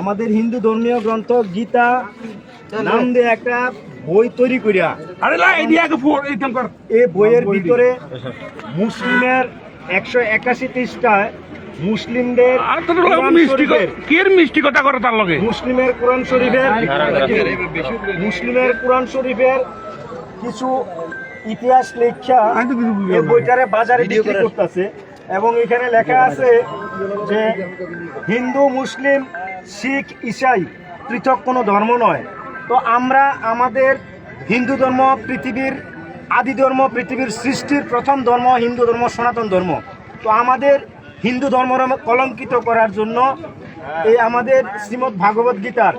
আমাদের হিন্দু ধর্মীয় গ্রন্থ গীতা নাম দিয়ে একটা বই তৈরি করিয়া। আরে এই বইয়ের ভিতরে মুসলিমের একশো একাশি পৃষ্ঠায় মুসলিমদের আর তো কোরআন মিষ্টি কের মিষ্টি কথা করে তার লগে? মুসলিমের কোরআন শরীফের মুসলিমের কোরআন শরীফের কিছু ইতিহাস লেখা এই বইটারে বাজারে বিক্রি করতেছে। এবং এখানে লেখা আছে যে হিন্দু, মুসলিম, শিখ, ইসাই পৃথক কোনো ধর্ম নয়। তো আমরা আমাদের হিন্দু ধর্ম পৃথিবীর, আদি ধর্ম পৃথিবীর সৃষ্টির প্রথম ধর্ম হিন্দু ধর্ম, সনাতন ধর্ম। তো আমাদের হিন্দু ধর্ম কলঙ্কিত করার জন্য এই আমাদের শ্রীমৎ ভাগবত গীতার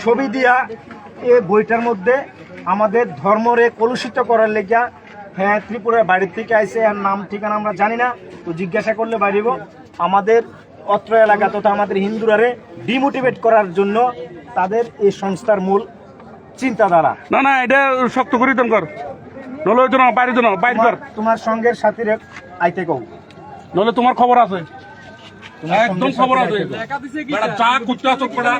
ছবি দিয়া এ বইটার মধ্যে আমাদের ধর্মরে কলুষিত করার লেগা হ্যাঁ ত্রিপুরার বাড়ির থেকে আইসে আর নাম, ঠিকানা আমরা জানি না, তো জিজ্ঞাসা করলে বাড়িব। আমাদের অত্র এলাকা তথা আমাদের হিন্দুরারে ডিমোটিভেট করার জন্য তাদের এই সংস্থার মূল চিন্তাধারা। না না এটা শক্ত করি দিতাম কর। নলে বাইরে বাইরে কর। তোমার সঙ্গের সাথীরে আইতে কও। নলে তোমার খবর আছে। একদম খবর আছে বেটা যা করতে আছো বেটা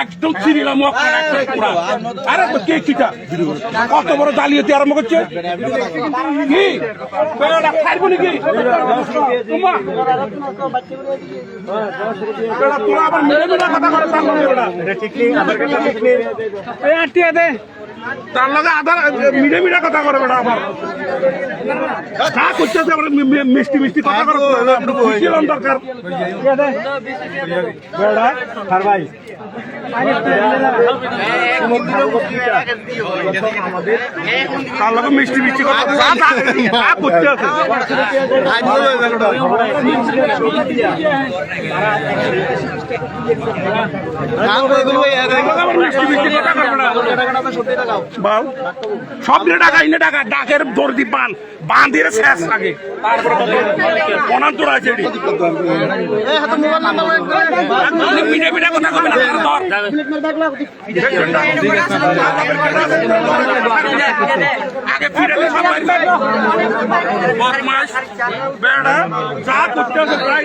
একদম চিনিলাম পুরা। আরে তো কে কিটা? কত বড় জালিয়াতি আরম্ভ করছে? কি? বেটা খাইবো নাকি? তোমা বেটা তোরা আবার মেরে মেরে কথা করে তার বেটা এটা ঠিক নেই আধার কার্ডটা ঠিক নেই এই আটিয়া দে। তার লগে আধার মিলে মিলে কথা করে বেটা আমার কা করছে আমরা মিষ্টি মিষ্টি কথা করে দরকার বেড়া আর ভাই মিষ্টি মিষ্টি সব দিনে টাকা ইনে টাকা ডাকের দর্দি পান বান। দিয়ে শেষ লাগে। অনন্তর আছে এটি মিটে মিটে কথা কবে না আগে ফিরে বেড়া যা করতে প্রায়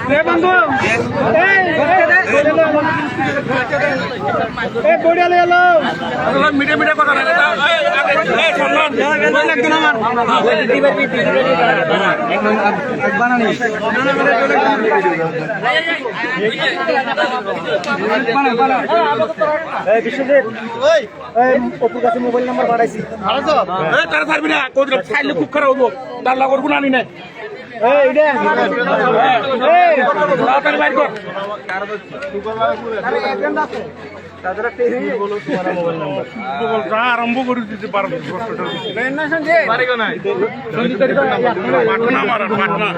মিটে মোবাইল নাম্বার এই, তারা থাকবি না। খুব খারাপ হব তার লগর গুণ আনি না আরম্ভ করে দিতে পারব পাটনা মারার পাটনা